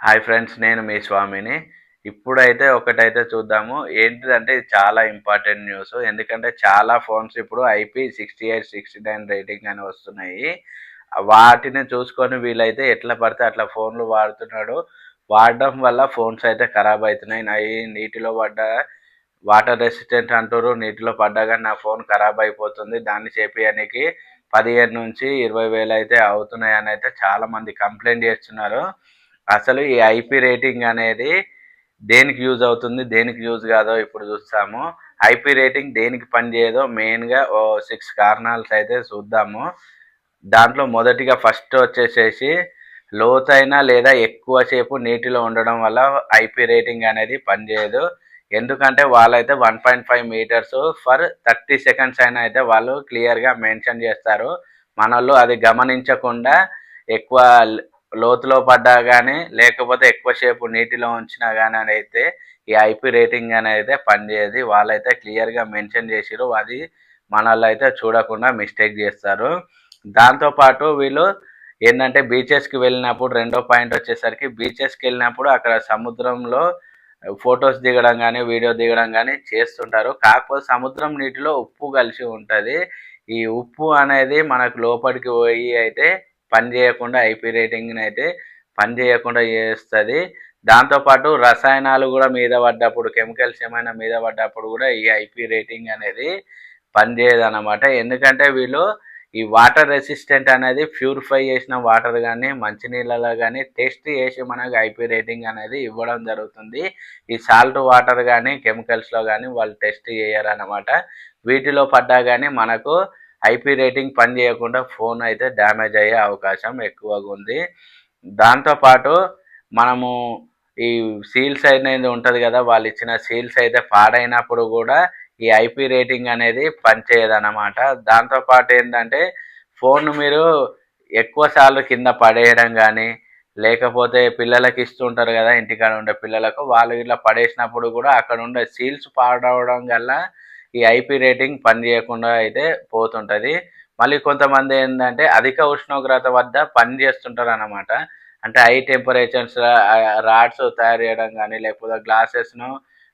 Hi friends నేను మీ స్వామిని. ఇప్పుడైతే ఒకటైతే చూద్దాము. ఏంటిదంటే చాలా ఇంపార్టెంట్ న్యూస్ ఎందుకంటే చాలా ఫోన్స్ ఇప్పుడు IP sixty eight sixty nine rating అని వస్తున్నాయి. వాటిని చూసుకొని వీళ్ళైతే ఎట్లా పడితే అట్లా ఫోన్లు వాడుతున్నాడు. వాడడం వల్ల ఫోన్స్ అయితే ఖరాబ్ అవుతున్నాయి అవి నీటిలో పడ్డ వాటర్ రెసిస్టెంట్ అంటారు నీటిలో పడ్డాగా నా ఫోన్ ఖరాబ్ అయిపోతుంది. దాన్ని చేపియడానికి పదిహేను నుంచి ఇరవై వేలు అయితే అవుతున్నాయి అని అయితే చాలా మంది కంప్లైంట్ చేస్తున్నారు. అసలు ఈ ఐపీ రేటింగ్ అనేది దేనికి యూజ్ అవుతుంది దేనికి యూజ్ కాదో ఇప్పుడు చూస్తాము. ఐపీ రేటింగ్ దేనికి పనిచేయదో మెయిన్గా ఓ సిక్స్ కారణాలు అయితే చూద్దాము. దాంట్లో మొదటిగా ఫస్ట్ వచ్చేసేసి లోతైన లేదా ఎక్కువసేపు నీటిలో ఉండడం వల్ల ఐపీ రేటింగ్ అనేది పనిచేయదు. ఎందుకంటే వాళ్ళైతే one point five meters for thirty seconds అయినా అయితే వాళ్ళు క్లియర్గా మెన్షన్ చేస్తారు. మనోళ్ళు అది గమనించకుండా ఎక్కువ లోతులో పడ్డా కానీ లేకపోతే ఎక్కువసేపు నీటిలో ఉంచినా కానీ అయితే ఈ ఐపీ రేటింగ్ అనేది పనిచేయదు. వాళ్ళైతే క్లియర్గా మెన్షన్ చేసిరు అది మనల్ని అయితే చూడకుండా మిస్టేక్ చేస్తారు. దాంతోపాటు వీళ్ళు ఏంటంటే బీచెస్కి వెళ్ళినప్పుడు రెండో పాయింట్ వచ్చేసరికి బీచెస్కి వెళ్ళినప్పుడు అక్కడ సముద్రంలో ఫొటోస్ దిగడం కానీ వీడియో దిగడం కానీ చేస్తుంటారు. కాకపోతే సముద్రం నీటిలో ఉప్పు కలిసి ఉంటుంది. ఈ ఉప్పు అనేది మనకు లోపలికి పోయి అయితే పని చేయకుండా ఐపీ రేటింగ్ని అయితే పని చేయకుండా చేస్తుంది. దాంతోపాటు రసాయనాలు కూడా మీద పడ్డప్పుడు కెమికల్స్ ఏమైనా మీద పడ్డప్పుడు కూడా ఈ ఐపీ రేటింగ్ అనేది పనిచేయదు అనమాట ఎందుకంటే వీళ్ళు ఈ వాటర్ రెసిస్టెంట్ అనేది ప్యూరిఫై చేసిన వాటర్ కానీ మంచినీళ్ళలో కానీ టెస్ట్ చేసి మనకు ఐపీ రేటింగ్ అనేది ఇవ్వడం జరుగుతుంది. ఈ సాల్ట్ వాటర్ కానీ కెమికల్స్లో కానీ వాళ్ళు టెస్ట్ చేయరనమాట వీటిలో పడ్డా కానీ మనకు ఐపీ రేటింగ్ పని చేయకుండా ఫోన్ అయితే డ్యామేజ్ అయ్యే అవకాశం ఎక్కువగా ఉంది. దాంతోపాటు మనము ఈ సీల్స్ అనేది ఉంటుంది కదా వాళ్ళు ఇచ్చిన సీల్స్ అయితే పాడైనప్పుడు కూడా ఈ ఐపీ రేటింగ్ అనేది పనిచేయదు అనమాట దాంతోపాటు ఏంటంటే ఫోన్ మీరు ఎక్కువ సార్లు కింద పడేయడం కానీ లేకపోతే పిల్లలకి ఇస్తుంటారు కదా ఇంటికాడ ఉండే పిల్లలకు వాళ్ళు ఇట్లా పడేసినప్పుడు కూడా అక్కడ ఉండే సీల్స్ పాడవడం వల్ల ఈ ఐపీ రేటింగ్ పని చేయకుండా అయితే పోతుంటుంది. మళ్ళీ కొంతమంది ఏంటంటే అధిక ఉష్ణోగ్రత వద్ద పని చేస్తుంటారు అనమాట అంటే హై టెంపరేచర్స్ రాడ్స్ తయారు చేయడం కానీ లేకపోతే గ్లాసెస్ను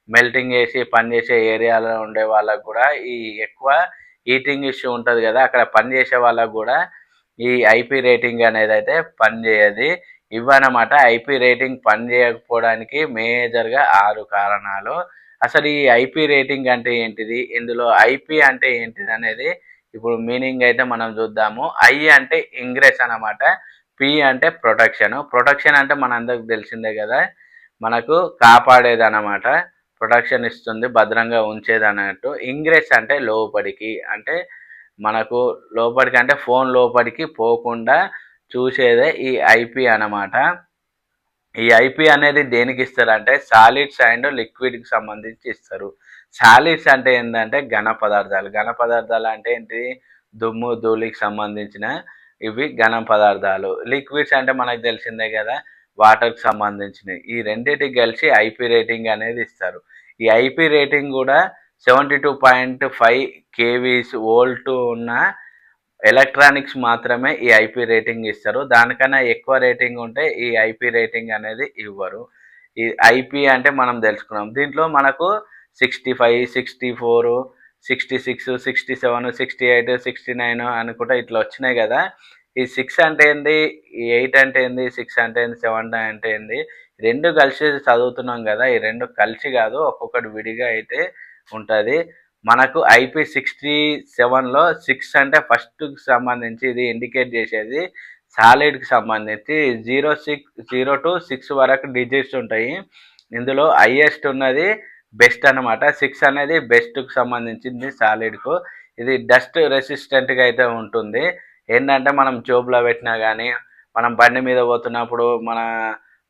మెల్టింగ్ చేసి పనిచేసే ఏరియాలో ఉండే వాళ్ళకు కూడా ఈ ఎక్కువ హీటింగ్ ఇష్యూ ఉంటుంది కదా అక్కడ పనిచేసే వాళ్ళకు కూడా ఈ ఐపీ రేటింగ్ అనేది అయితే పనిచేయదు ఇవన్నమాట ఐపీ రేటింగ్ పని చేయకపోవడానికి మేజర్గా ఆరు కారణాలు. అసలు ఈ ఐపీ రేటింగ్ అంటే ఏంటిది? ఇందులో ఐపీ అంటే ఏంటిది అనేది ఇప్పుడు మీనింగ్ అయితే మనం చూద్దాము. ఐ అంటే ఇంగ్రెస్ అనమాట పి అంటే ప్రొటెక్షన్. ప్రొటెక్షన్ అంటే మనందరికి తెలిసిందే కదా. మనకు కాపాడేది అనమాట ప్రొటెక్షన్ ఇస్తుంది భద్రంగా ఉంచేది అన్నట్టు. ఇంగ్రెస్ అంటే లోపలికి. అంటే మనకు లోపలికి అంటే ఫోన్ లోపలికి పోకుండా చూసేదే ఈ ఐపీ అనమాట ఈ ఐపీ అనేది దేనికి ఇస్తారంటే సాలిడ్స్ అండ్ లిక్విడ్కి సంబంధించి ఇస్తారు. సాలిడ్స్ అంటే ఏంటంటే ఘన పదార్థాలు. ఘన పదార్థాలు అంటే ఏంటి? దుమ్ము ధూళికి సంబంధించిన ఇవి ఘన పదార్థాలు. లిక్విడ్స్ అంటే మనకు తెలిసిందే కదా వాటర్కి సంబంధించినవి. ఈ రెండింటికి కలిసి ఐపీ రేటింగ్ అనేది ఇస్తారు. ఈ ఐపీ రేటింగ్ కూడా seventy two point five KVs volt ఉన్న ఎలక్ట్రానిక్స్ మాత్రమే ఈ ఐపీ రేటింగ్ ఇస్తారు. దానికన్నా ఎక్కువ రేటింగ్ ఉంటే ఈ ఐపీ రేటింగ్ అనేది ఇవ్వరు. ఈ ఐపీ అంటే మనం తెలుసుకున్నాం. దీంట్లో మనకు sixty five sixty four sixty six sixty seven sixty eight sixty nine అనుకుంటా ఇట్లా వచ్చినాయి కదా. ఈ సిక్స్ అంటే ఏంది? ఈ ఎయిట్ అంటే ఏంది? సిక్స్ అంటే ఏంది? సెవెన్ అంటే ఏంది? రెండు కలిసి చదువుతున్నాం కదా. ఈ రెండు కలిసి కాదు ఒక్కొక్కటి విడిగా అయితే ఉంటుంది. మనకు ఐపీ సిక్స్టీ సెవెన్లో సిక్స్ అంటే ఫస్ట్కి సంబంధించి ఇది ఇండికేట్ చేసేది సాలిడ్కి సంబంధించి zero six zero to six వరకు డిజిట్స్ ఉంటాయి. ఇందులో హైయెస్ట్ ఉన్నది బెస్ట్ అనమాట సిక్స్ అనేది బెస్ట్కి సంబంధించింది సాలిడ్కు. ఇది డస్ట్ రెసిస్టెంట్గా అయితే ఉంటుంది. ఏంటంటే మనం జోబులో పెట్టినా కానీ మనం బండి మీద పోతున్నప్పుడు మన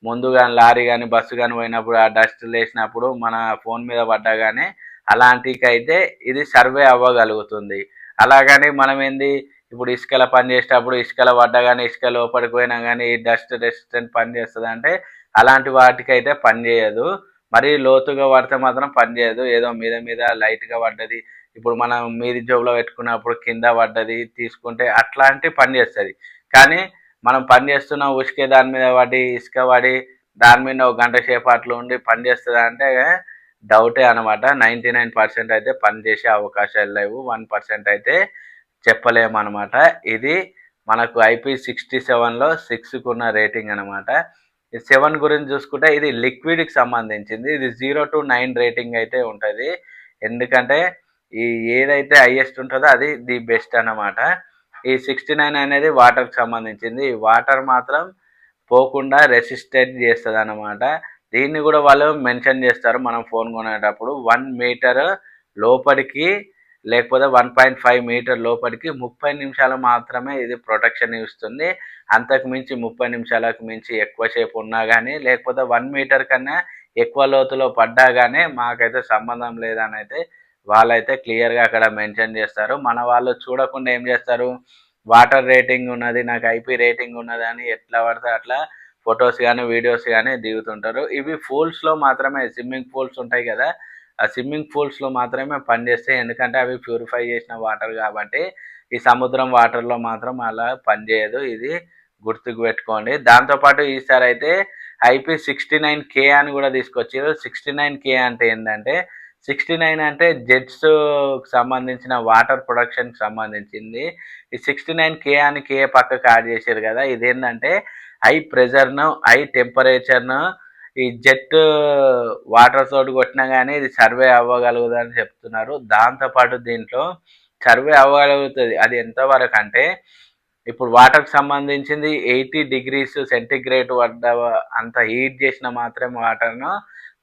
ముందు కానీ లారీ కానీ బస్సు కానీ పోయినప్పుడు ఆ డస్ట్ లేచినప్పుడు మన ఫోన్ మీద పడ్డా కానీ అలాంటికైతే ఇది సర్వే అవ్వగలుగుతుంది. అలాగని మనం ఏంది ఇప్పుడు ఇసుకల పని చేసేటప్పుడు ఇసుకల పడ్డగానే కానీ ఇసుక లోపలికి పోయినా కానీ డస్ట్ రెసిస్టెంట్ పని చేస్తుంది అంటే అలాంటి వాటికైతే పనిచేయదు పని చేయదు. మరి లోతుగా పడితే మాత్రం పని చేయదు. ఏదో మీద మీద లైట్గా పడ్డది. ఇప్పుడు మనం మీది జోబులో పెట్టుకున్నప్పుడు కింద పడ్డది తీసుకుంటే అట్లాంటి పని చేస్తుంది. కానీ మనం పని చేస్తున్న ఉసుకే దాని మీద పడి ఇసుక పడి దాని మీద ఒక గంట సేపు అట్లా ఉండి పని చేస్తుంది అంటే డౌటే అనమాట నైంటీ నైన్ పర్సెంట్ అయితే పని చేసే అవకాశాలు లేవు. వన్ పర్సెంట్ అయితే చెప్పలేమన్నమాట. ఇది మనకు ఐపీ సిక్స్టీ సెవెన్లో సిక్స్కి ఉన్న రేటింగ్ అనమాట సెవెన్ గురించి చూసుకుంటే ఇది లిక్విడ్కి సంబంధించింది. ఇది జీరో టు నైన్ రేటింగ్ అయితే ఉంటుంది. ఎందుకంటే ఈ ఏదైతే హైయెస్ట్ ఉంటుందో అది ది బెస్ట్ అన్నమాట. ఈ సిక్స్టీ నైన్ అనేది వాటర్కి సంబంధించింది. ఈ వాటర్ మాత్రం పోకుండా రెసిస్టెంట్ చేస్తుంది అనమాట దీన్ని కూడా వాళ్ళు మెన్షన్ చేస్తారు మనం ఫోన్ కొనేటప్పుడు. వన్ మీటర్ లోపలికి లేకపోతే వన్ పాయింట్ ఫైవ్ మీటర్ లోపలికి ముప్పై నిమిషాలు మాత్రమే ఇది ప్రొటెక్షన్ ఇస్తుంది. అంతకు మించి ముప్పై నిమిషాలకు మించి ఎక్కువసేపు ఉన్నా కానీ లేకపోతే వన్ మీటర్ కన్నా ఎక్కువ లోతులో పడ్డా కానీ మాకైతే సంబంధం లేదని అయితే వాళ్ళైతే క్లియర్గా అక్కడ మెన్షన్ చేస్తారు. మన వాళ్ళు చూడకుండా ఏం చేస్తారు? వాటర్ రేటింగ్ ఉన్నది నాకు ఐపీ రేటింగ్ ఉన్నది అని ఎట్లా పడితే అట్లా ఫొటోస్ కానీ వీడియోస్ కానీ దిగుతుంటారు. ఇవి పూల్స్లో మాత్రమే స్విమ్మింగ్ పూల్స్ ఉంటాయి కదా. ఆ స్విమ్మింగ్ పూల్స్లో మాత్రమే పనిచేస్తాయి. ఎందుకంటే అవి ప్యూరిఫై చేసిన వాటర్ కాబట్టి ఈ సముద్రం వాటర్లో మాత్రం అలా పనిచేయదు. ఇది గుర్తుకు పెట్టుకోండి. దాంతోపాటు ఈసారి అయితే ఐపీ సిక్స్టీ నైన్ కే అని కూడా తీసుకొచ్చారు. సిక్స్టీ నైన్ కే అంటే ఏంటంటే సిక్స్టీ నైన్ అంటే జెట్స్ సంబంధించిన వాటర్ ప్రొడక్షన్కి సంబంధించింది. ఈ సిక్స్టీ నైన్ కే అని కే పక్కకు యాడ్ చేశారు కదా. ఇదేంటంటే హై ప్రెషర్ను హై టెంపరేచర్ను ఈ జెట్ వాటర్ తోటి కొట్టినా కానీ ఇది సర్వే అవ్వగలుగుతుందని చెప్తున్నారు. దాంతోపాటు దీంట్లో సర్వే అవ్వగలుగుతుంది. అది ఎంతవరకు అంటే ఇప్పుడు వాటర్కి సంబంధించింది ఎయిటీ డిగ్రీస్ సెంటిగ్రేడ్ వద్ద అంత హీట్ చేసిన మాత్రమే వాటర్ను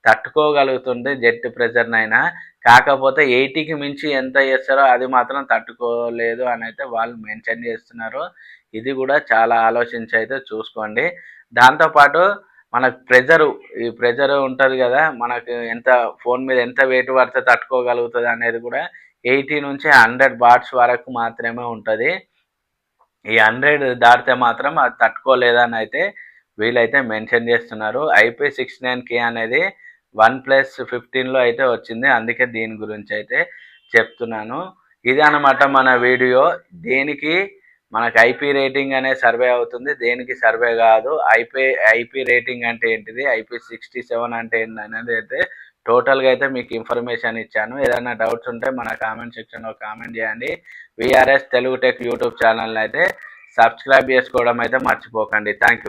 తట్టుకోగలుగుతుంది జెట్ ప్రెషర్నైనా కాకపోతే ఎయిటీకి మించి ఎంత చేస్తారో అది మాత్రం తట్టుకోలేదు అని అయితే వాళ్ళు మెన్షన్ చేస్తున్నారు. ఇది కూడా చాలా ఆలోచించి అయితే చూసుకోండి. దాంతోపాటు మనకు ప్రెజరు ఈ ప్రెజర్ ఉంటుంది కదా మనకు ఎంత ఫోన్ మీద ఎంత వెయిట్ పడితే తట్టుకోగలుగుతుంది అనేది కూడా ఎయిటీ నుంచి హండ్రెడ్ బాట్స్ వరకు మాత్రమే ఉంటుంది. ఈ హండ్రెడ్ దాటితే మాత్రం అది తట్టుకోలేదని అయితే వీళ్ళైతే మెన్షన్ చేస్తున్నారు. ఐపీ సిక్స్ నైన్ కే అనేది వన్ ప్లస్ ఫిఫ్టీన్లో అయితే వచ్చింది. అందుకే దీని గురించి అయితే చెప్తున్నాను. ఇది అనమాట మన వీడియో. దేనికి మనకు ఐపీ రేటింగ్ అనే సర్వే అవుతుంది. దేనికి సర్వే కాదు ఐపీ ఐపీ రేటింగ్ అంటే ఏంటిది ఐపీ సిక్స్టీ సెవెన్ అంటే ఏంటి అనేది అయితే టోటల్గా అయితే మీకు ఇన్ఫర్మేషన్ ఇచ్చాను. ఏదైనా డౌట్స్ ఉంటే మన కామెంట్ సెక్షన్లో కామెంట్ చేయండి. VRS Telugu tech YouTube channel అయితే సబ్స్క్రైబ్ చేసుకోవడం అయితే మర్చిపోకండి. థ్యాంక్